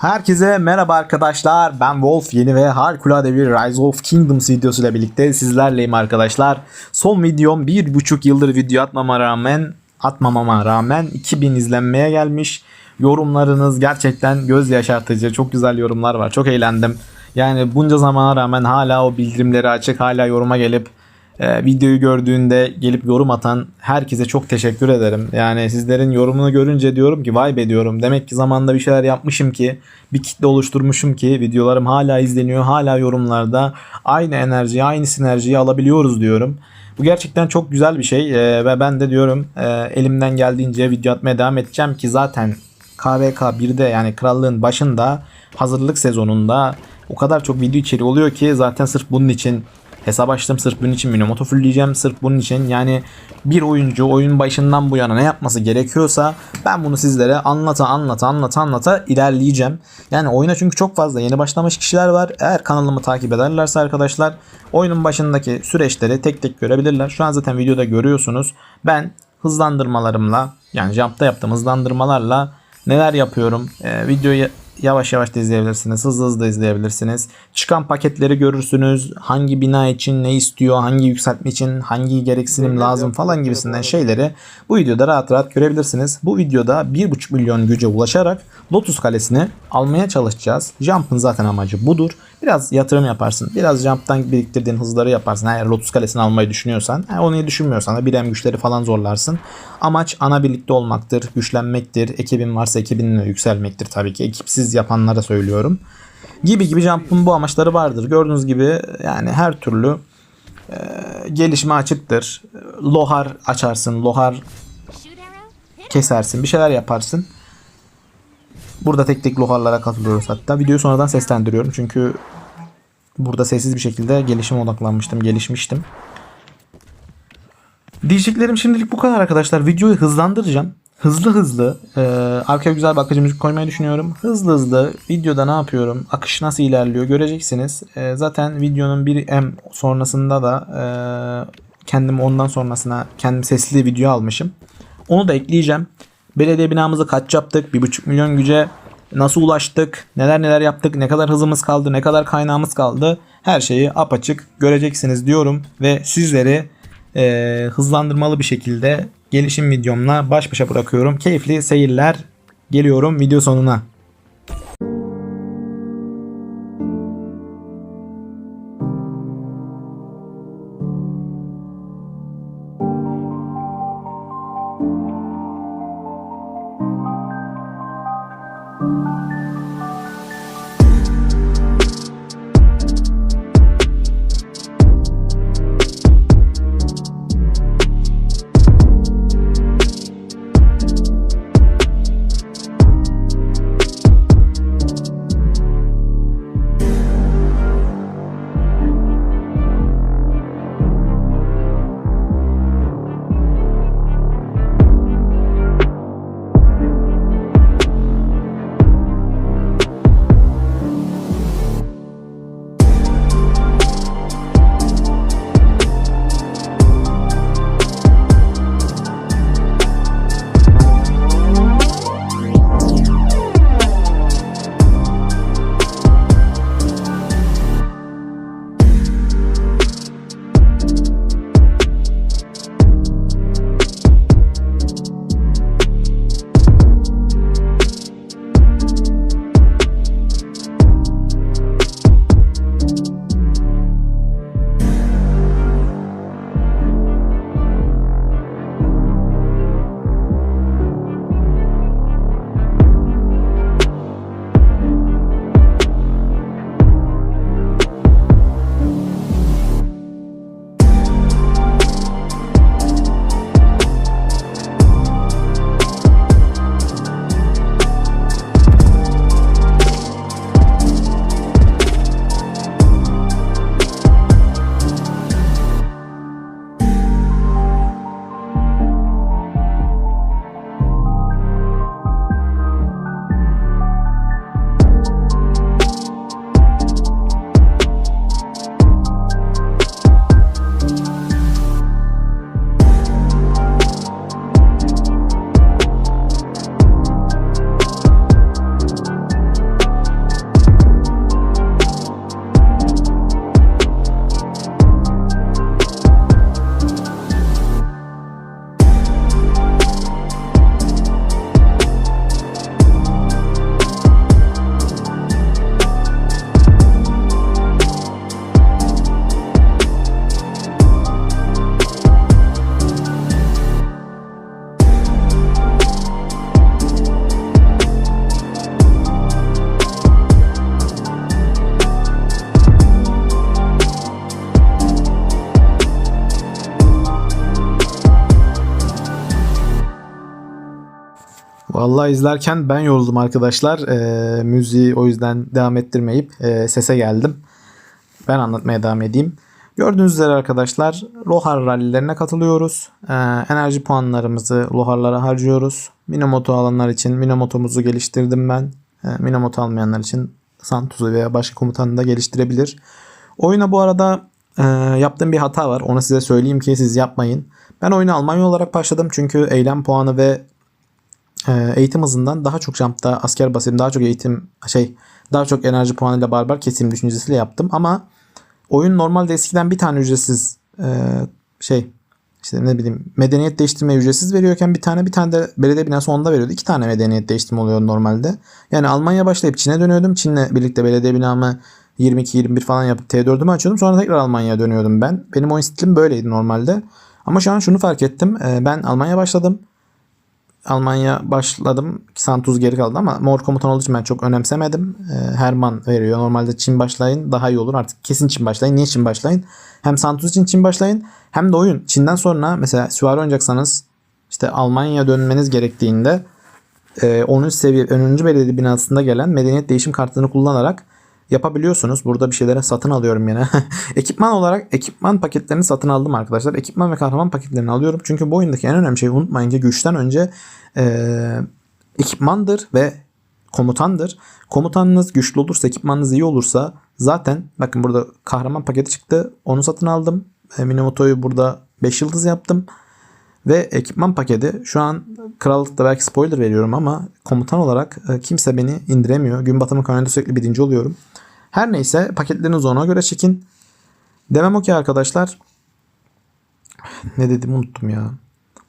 Herkese merhaba arkadaşlar. Ben Wolf. Yeni ve harikulade bir Rise of Kingdoms videosuyla birlikte sizlerleyim arkadaşlar. Son videom bir buçuk yıldır video atmama rağmen atmamama rağmen 2000 izlenmeye gelmiş. Yorumlarınız gerçekten göz yaşartıcı. Çok güzel yorumlar var. Çok eğlendim. Yani bunca zamana rağmen hala o bildirimleri açık. Hala yoruma gelip e, videoyu gördüğünde gelip yorum atan herkese çok teşekkür ederim. Yani sizlerin yorumunu görünce diyorum ki vay be diyorum. Demek ki zamanda bir şeyler yapmışım ki bir kitle oluşturmuşum ki videolarım hala izleniyor. Hala yorumlarda aynı enerjiyi aynı sinerjiyi alabiliyoruz diyorum. Bu gerçekten çok güzel bir şey e, ve ben de diyorum e, elimden geldiğince video atmaya devam edeceğim ki zaten KVK 1'de yani krallığın başında hazırlık sezonunda o kadar çok video içeriği oluyor ki zaten sırf bunun için hesap açtım sırf bunun için Minamoto fullleyeceğim sırf bunun için yani bir oyuncu oyun başından bu yana ne yapması gerekiyorsa ben bunu sizlere anlata anlata anlata anlata ilerleyeceğim. Yani oyuna çünkü çok fazla yeni başlamış kişiler var. Eğer kanalımı takip ederlerse arkadaşlar oyunun başındaki süreçleri tek tek görebilirler. Şu an zaten videoda görüyorsunuz. Ben hızlandırmalarımla yani jump'ta yaptığım hızlandırmalarla neler yapıyorum. Ee, videoyu yavaş yavaş da izleyebilirsiniz. Hızlı hızlı da izleyebilirsiniz. Çıkan paketleri görürsünüz. Hangi bina için ne istiyor, hangi yükseltme için hangi gereksinim lazım falan gibisinden şeyleri bu videoda rahat rahat görebilirsiniz. Bu videoda 1.5 milyon güce ulaşarak Lotus Kalesi'ni almaya çalışacağız. Jump'ın zaten amacı budur. Biraz yatırım yaparsın. Biraz Jump'tan biriktirdiğin hızları yaparsın. Eğer Lotus Kalesi'ni almayı düşünüyorsan. Yani onu düşünmüyorsan da birem güçleri falan zorlarsın. Amaç ana birlikte olmaktır, güçlenmektir. Ekibin varsa ekibinle yükselmektir tabii ki. Ekipsiz yapanlara söylüyorum. Gibi gibi Jump'ın bu amaçları vardır. Gördüğünüz gibi yani her türlü e, gelişme açıktır. Lohar açarsın, lohar kesersin, bir şeyler yaparsın. Burada tek tek loharlara katılıyoruz hatta. Videoyu sonradan seslendiriyorum çünkü burada sessiz bir şekilde gelişime odaklanmıştım, gelişmiştim. Diyeceklerim şimdilik bu kadar arkadaşlar. Videoyu hızlandıracağım. Hızlı hızlı e, arkaya güzel bir akıcı müzik koymayı düşünüyorum. Hızlı hızlı videoda ne yapıyorum, akış nasıl ilerliyor göreceksiniz. E, zaten videonun bir M sonrasında da e, kendim ondan sonrasına kendim sesli video almışım. Onu da ekleyeceğim. Belediye binamızı kaç yaptık? 1,5 milyon güce nasıl ulaştık? Neler neler yaptık? Ne kadar hızımız kaldı? Ne kadar kaynağımız kaldı? Her şeyi apaçık göreceksiniz diyorum. Ve sizleri e, hızlandırmalı bir şekilde gelişim videomla baş başa bırakıyorum. Keyifli seyirler. Geliyorum video sonuna. Vallahi izlerken ben yoruldum arkadaşlar. Ee, müziği o yüzden devam ettirmeyip e, sese geldim. Ben anlatmaya devam edeyim. Gördüğünüz üzere arkadaşlar Lohar rallilerine katılıyoruz. Ee, enerji puanlarımızı Lohar'lara harcıyoruz. Minamoto alanlar için Minamoto'muzu geliştirdim ben. Ee, Minamoto almayanlar için Santos'u veya başka komutanı da geliştirebilir. Oyuna bu arada e, yaptığım bir hata var. Onu size söyleyeyim ki siz yapmayın. Ben oyuna Almanya olarak başladım çünkü eylem puanı ve e, eğitim hızından daha çok jumpta asker basayım, daha çok eğitim şey, daha çok enerji puanıyla barbar keseyim düşüncesiyle yaptım ama oyun normalde eskiden bir tane ücretsiz e, şey işte ne bileyim medeniyet değiştirme ücretsiz veriyorken bir tane bir tane de belediye binası onda veriyordu. İki tane medeniyet değiştirme oluyor normalde. Yani Almanya başlayıp Çin'e dönüyordum. Çin'le birlikte belediye binamı 22-21 falan yapıp T4'ümü açıyordum. Sonra tekrar Almanya'ya dönüyordum ben. Benim oyun stilim böyleydi normalde. Ama şu an şunu fark ettim. E, ben Almanya başladım. Almanya başladım. Santuz geri kaldı ama mor komutan olduğu için ben çok önemsemedim. Ee, Herman veriyor. Normalde Çin başlayın daha iyi olur. Artık kesin Çin başlayın. Niye Çin başlayın? Hem Santuz için Çin başlayın hem de oyun. Çin'den sonra mesela süvari oynayacaksanız işte Almanya'ya dönmeniz gerektiğinde e, 10. seviye 10. belediye binasında gelen medeniyet değişim kartını kullanarak yapabiliyorsunuz. Burada bir şeylere satın alıyorum yine. ekipman olarak ekipman paketlerini satın aldım arkadaşlar. Ekipman ve kahraman paketlerini alıyorum. Çünkü bu oyundaki en önemli şey unutmayın ki güçten önce e, ekipmandır ve komutandır. Komutanınız güçlü olursa, ekipmanınız iyi olursa zaten bakın burada kahraman paketi çıktı. Onu satın aldım. E, Minamoto'yu burada 5 yıldız yaptım. Ve ekipman paketi şu an krallıkta belki spoiler veriyorum ama komutan olarak e, kimse beni indiremiyor. Gün batımı kanalında sürekli birinci oluyorum. Her neyse paketlerinizi ona göre çekin. Demem o ki arkadaşlar. Ne dedim unuttum ya.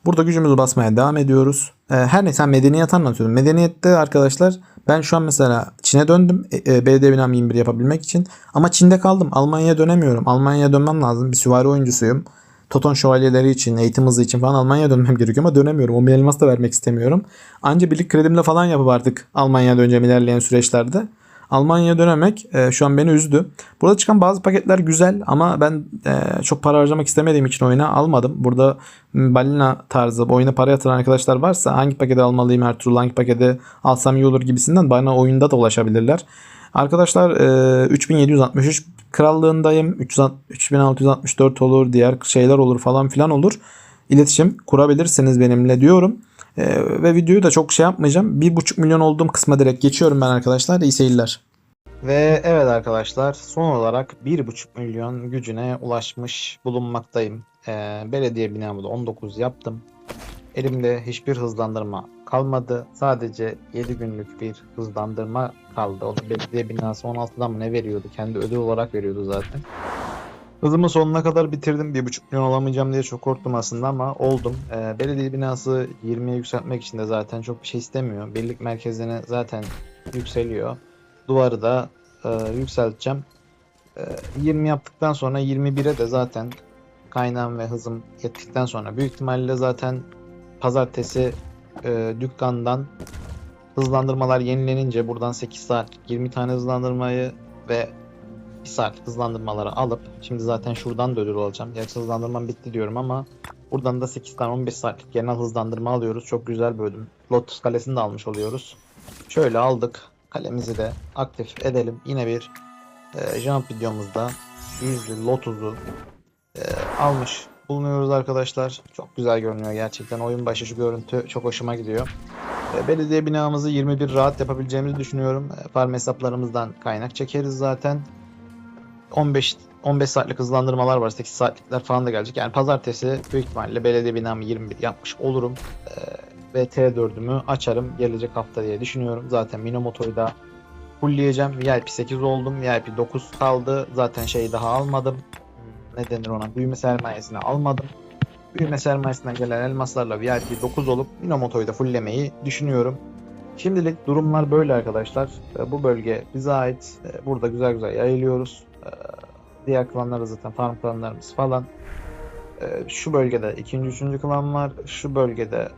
Burada gücümüzü basmaya devam ediyoruz. Ee, her neyse medeniyet anlatıyorum. Medeniyette arkadaşlar ben şu an mesela Çin'e döndüm. E, e, belediye binam 21 yapabilmek için. Ama Çin'de kaldım. Almanya'ya dönemiyorum. Almanya'ya dönmem lazım. Bir süvari oyuncusuyum. Toton şövalyeleri için, eğitim hızı için falan Almanya'ya dönmem gerekiyor ama dönemiyorum. O elmas da vermek istemiyorum. Anca birlik kredimle falan yapıp artık Almanya'ya döneceğim ilerleyen süreçlerde. Almanya'ya dönemek e, şu an beni üzdü. Burada çıkan bazı paketler güzel ama ben e, çok para harcamak istemediğim için oyuna almadım. Burada balina tarzı bu oyuna para yatıran arkadaşlar varsa hangi paketi almalıyım Ertuğrul hangi paketi alsam iyi olur gibisinden bana oyunda da ulaşabilirler. Arkadaşlar e, 3763 krallığındayım. 300 3664 olur, diğer şeyler olur falan filan olur. İletişim kurabilirsiniz benimle diyorum. Ee, ve videoyu da çok şey yapmayacağım. 1.5 milyon olduğum kısma direkt geçiyorum ben arkadaşlar. İyi seyirler. Ve evet arkadaşlar son olarak 1.5 milyon gücüne ulaşmış bulunmaktayım. Ee, belediye binamı da 19 yaptım. Elimde hiçbir hızlandırma kalmadı. Sadece 7 günlük bir hızlandırma kaldı. O da belediye binası 16'dan mı ne veriyordu? Kendi ödül olarak veriyordu zaten. Hızımı sonuna kadar bitirdim. 1.5 milyon olamayacağım diye çok korktum aslında ama oldum. Ee, belediye binası 20'ye yükseltmek için de zaten çok bir şey istemiyor. Birlik merkezine zaten yükseliyor. Duvarı da e, yükselteceğim. E, 20 yaptıktan sonra 21'e de zaten kaynağım ve hızım yettikten sonra büyük ihtimalle zaten pazartesi e, dükkandan hızlandırmalar yenilenince buradan 8 saat 20 tane hızlandırmayı ve 1 saat hızlandırmaları alıp şimdi zaten şuradan da ödül alacağım. Gerçi hızlandırmam bitti diyorum ama buradan da 8 tane 15 saatlik genel hızlandırma alıyoruz. Çok güzel bir ödül. Lotus kalesini de almış oluyoruz. Şöyle aldık. Kalemizi de aktif edelim. Yine bir e, jump videomuzda yüzlü Lotus'u e, almış bulunuyoruz arkadaşlar. Çok güzel görünüyor gerçekten. Oyun başı şu görüntü çok hoşuma gidiyor. E, belediye binamızı 21 rahat yapabileceğimizi düşünüyorum. E, farm hesaplarımızdan kaynak çekeriz zaten. 15 15 saatlik hızlandırmalar var. 8 saatlikler falan da gelecek. Yani pazartesi büyük ihtimalle belediye binamı 21 yapmış olurum. E, ve T4'ümü açarım gelecek hafta diye düşünüyorum. Zaten Minamoto'yu da fullleyeceğim. VIP 8 oldum. VIP 9 kaldı. Zaten şeyi daha almadım. Ne denir ona? Büyüme sermayesini almadım. Büyüme sermayesinden gelen elmaslarla VIP 9 olup Minamoto'yu da fulllemeyi düşünüyorum. Şimdilik durumlar böyle arkadaşlar. E, Bu bölge bize ait. E, Burada güzel güzel yayılıyoruz. E, Diğer klanlar zaten farm klanlarımız falan. Şu bölgede ikinci, üçüncü klan var. Şu bölgede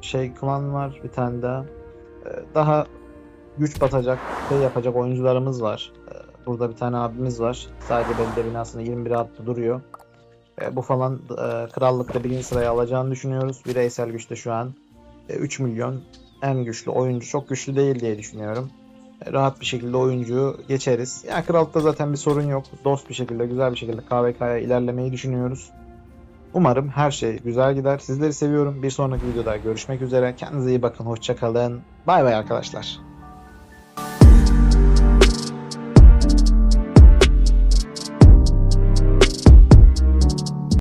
şey klan var bir tane daha. Daha güç batacak, şey yapacak oyuncularımız var. Burada bir tane abimiz var. Sadece belediye binasını 21'e attı duruyor. E, bu falan e, krallıkta birinci sıraya alacağını düşünüyoruz. Bireysel güçte şu an e, 3 milyon en güçlü oyuncu çok güçlü değil diye düşünüyorum. E, Rahat bir şekilde oyuncuyu geçeriz. Ya Krallık'ta zaten bir sorun yok. Dost bir şekilde, güzel bir şekilde KVK'ya ilerlemeyi düşünüyoruz. Umarım her şey güzel gider. Sizleri seviyorum. Bir sonraki videoda görüşmek üzere. Kendinize iyi bakın. Hoşçakalın. Bay bay arkadaşlar.